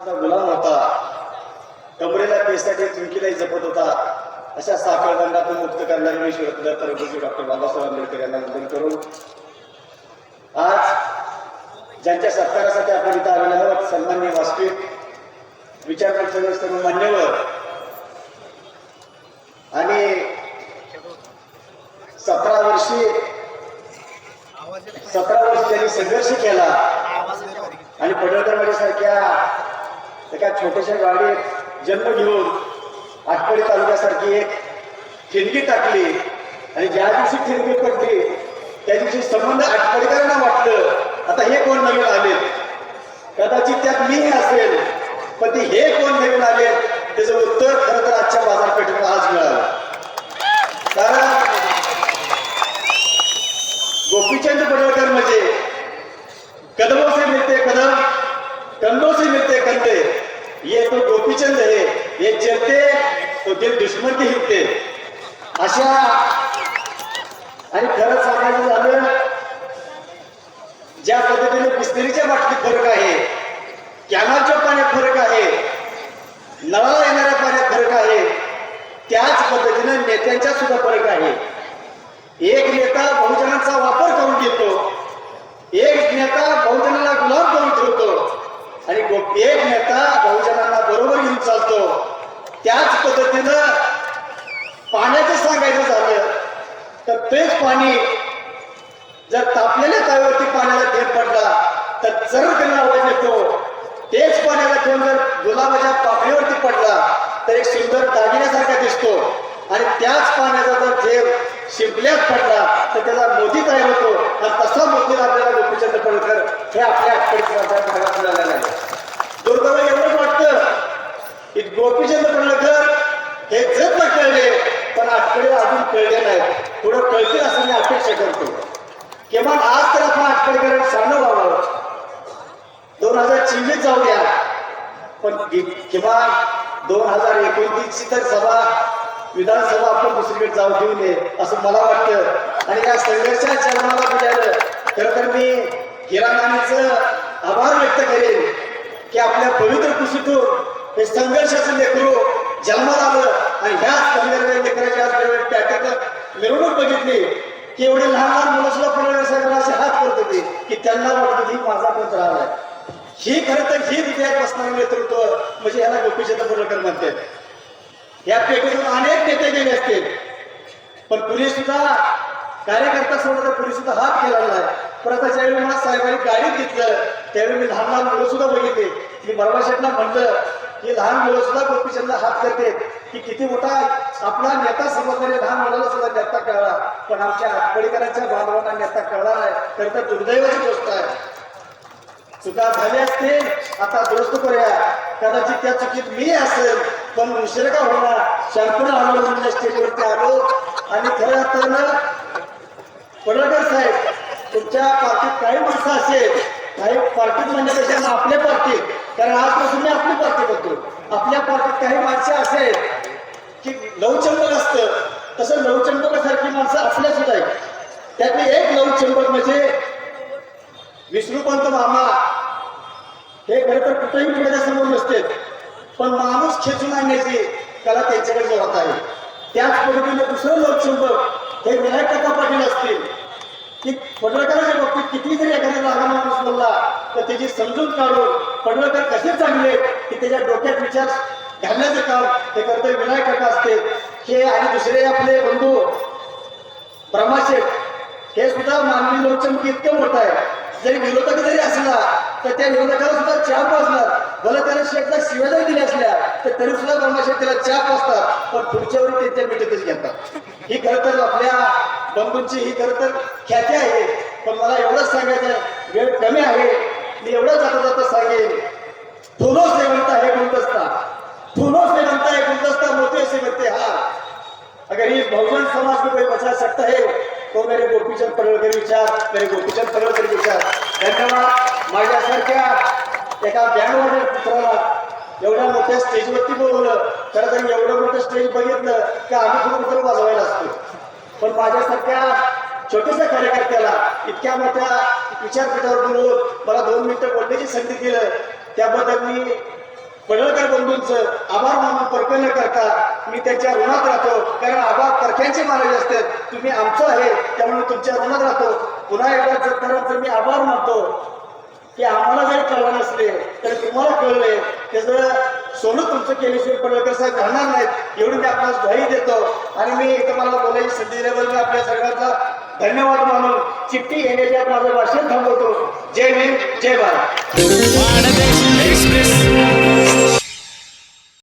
गुलाम होता. कमरेला पेसाठी चुंकीलाही जपत होता. अशा साखळदंडातून मुक्त करणारे मी शिवरत्न परमपूज्य डॉक्टर बाबासाहेब आंबेडकर यांना वंदन करू आज ज्यांच्या सत्कारासाठी आपण इथं आलेलो आहोत सन्मान्य वास्तविक विचारपत्र सर्व मान्यवर आणि सतरा वर्षी सतरा वर्ष त्यांनी संघर्ष केला. आणि पडळकर सारख्या एका छोट्याशा गाडीत जन्म घेऊन आटपाडी तालुक्यासारखी एक ठिणगी टाकली. आणि ज्या दिवशी ठिणगी पडली त्या दिवशी संबंध आटपाडीकरांना वाटलं आता हे कोण नवीन आले? कदाचित त्यात मी असेल पण ते हे कोण नवीन आले? त्याचं उत्तर खरं तर आजच्या बाजारपेठेत आज मिळालं. कारण गोपीचंद पडळकर म्हणजे कदमों से मिलते कदम कंधों से मिलते कंधे ये तो गोपीचंद हे चलते तो ते दुश्मन ते हिते अशा. आणि खरंच सांगायचं झालं ज्या पद्धतीने बिस्लरीच्या बाटलीत फरक आहे कॅनलच्या पाण्यात फरक आहे नळाला येणाऱ्या पाण्यात फरक आहे त्याच पद्धतीने नेत्यांच्या सुद्धा फरक आहे. एक नेता बहुजनांचा वापर करून घेतो एक नेता बहुजनाला गुलाम करून ठेवतो आणि गो- एक नेता बहुजनांना बरोबर घेऊन चालतो त्याच पद्धतीनं पाण्याचं सांगायचं झालं तर तेच पाणी जर तापलेल्या तव्यावरती पाण्याला थेट पडला तर चरकन आवाज येतो तेच पाण्याला थेंब जर गुलाबाच्या पाकळीवरती पडला तर एक सुंदर दागिन्यासारखा दिसतो. आणि त्याच पाण्याचा जर थेंब शिंपल्यात पडला तर त्याचा मोती तयार होतो. आणि तसा मोदी आपल्याला गोपीचंद पडकर हे आपल्या आठवडीच्या भागात मिळालेला आहे दुर्दैव एवढंच वाटतं की गोपीचंद पडळकर हे जर कळले पण अजून कळले नाहीत. थोडं कळतील असं मी अपेक्षा करतो. किमान आज तर आपण आठवडेकरांना शहाणं व्हावं दोन हजार चोवीस जाऊ द्या. पण किमान दोन हजार एकोणतीसची तर सभा विधानसभा आपण दुसरीकडे जाऊ देऊ नये असं मला वाटतं. आणि या संघर्षात जन्माला मिळालं खरं तर मी हिरामानीचं आभार व्यक्त करेन की आपल्या पवित्र कृषीतून हे संघर्षाचं लेकरू जन्माला आलं आणि ह्याच संघर्ष लेकराच्या आज वेळेवर मिरवणूक बघितली. की एवढे लहान लहान मुलं सुद्धा पडवल्या साहेबांना असे हात करत होते की त्यांना वाटत ही माझा पण राहिला ही खरं तर ही हृदयात बसणारं नेतृत्व म्हणजे याला गोपीचंद पडळकर म्हणतात. या पेटीतून अनेक नेते गेले असतील. पण पुढे सुद्धा कार्यकर्ता सोडला तर पुढे सुद्धा हात केला आहे. पण आता ज्यावेळी मला साहेबांनी गाडीत घेतलं त्यावेळी मी लहान लहान मुलं सुद्धा बघितले. मी बर्मा शेटला म्हणलं हे लहान मुलं सुद्धा गोपीचंद हात करते. की किती मोठा आपला नेता समजणारे लहान मुलाला सुद्धा नेता कळला. पण आमच्या आठवडीकरांच्या बांधवांना नेता कळला नाही. तर तर दुर्दैवाची गोष्ट आहे. चुका झाली असते आता दुरुस्त करूया. कदाचित त्या चुकीत मी असेल पण उशीर का होणार शंकून आलो म्हणजे स्टेजवरती आलो. आणि खरं तर ना पडळकर साहेब तुमच्या पाठीत काही माणसं असेल काही पार्टीत म्हणजे आपले पार्टीत कारण आजपासून मी आपली पार्टी बघतो आपल्या पार्टीत काही माणसं असेल की लवचंबक असतं. तसं लवचंबकासारखी माणसं आपल्या सुद्धा आहेत. त्यातली एक लवचंबक म्हणजे विष्णुपंत मामा. हे खरं तर कुठेही पुढे समोर नसते पण माणूस खेचून आणण्याची कला त्यांच्याकडे जोरात आहे. त्याच पद्धतीने दुसरं लोकचुंबक हे विनायक काका पाटील असतील. की पडळकरांच्या बाबतीत किती जरी एखाद्या जागा माणूस बोलला तर त्याची समजून काढून पडळकर कसे चांगले की त्याच्या डोक्यात विचार घालण्याचं काम हे कर्तव्य विनायक काका असते. हे आणि दुसरे आपले बंधू ब्रह्माशेठ हे सुद्धा मानवी लोकसंख्या इतकं मोठं आहे. जरी विरोधक जरी असला तर त्या विरोधकाला सुद्धा चहा पाजणार भले त्याला शेतला शिव्या जरी दिल्या असल्या तर तरी सुद्धा ब्रह्माशेठ त्याला चाप असतात पण पुढच्या वेळी ते त्या मिठीतच घेतात. ही खरं तर आपल्या बंधूंची ही खरं तर ख्याती आहे. पण मला एवढंच सांगायचं आहे वेळ कमी आहे. मी एवढं जाता जाता सांगेन. फुलो से हे गुंतस्ता गुलदस्ता. फूलों हे गुंतस्ता है गुलदस्ता मोती से बनते हार अगर ही बहुजन समाज में कोई बचा सकता है तो मेरे गोपीचंद पडळकर विचार मेरे गोपीचंद पडळकर विचार. धन्यवाद. एका बँडवाल्या पुत्राला एवढ्या मोठ्या स्टेजवरती बोलवलं खरं तर एवढं मोठं स्टेज बघितलं की आम्ही खूप वाजवायला असतो पण माझ्यासारख्या छोट्याशा कार्यकर्त्याला इतक्या मोठ्या विचारपीठावर बोलवून मला दोन मिनिटं बोलण्याची संधी दिलं त्याबद्दल मी पडळकर बंधूंचं आभार मानून परक न करता मी त्यांच्या ऋणात राहतो. कारण आभार परक्यांचे मानायचे असतात. तुम्ही आमचं आहे त्यामुळे तुमच्या ऋणात राहतो. पुन्हा एकदा जर मी आभार मानतो ते आम्हाला जरी कळलं नसले तर तुम्हाला कळले त्याचं सोनं तुमचं केल्याशिवाय पडलं साहेब राहणार नाहीत. एवढी मी आपल्याला ग्वाही देतो. आणि मी तुम्हाला बोलायची संधी दिल्याबद्दल आपल्या सगळ्यांचा धन्यवाद मानून चिठ्ठी येण्याच्या माझं भाषण थांबवतो. जय हिंद जय भारत.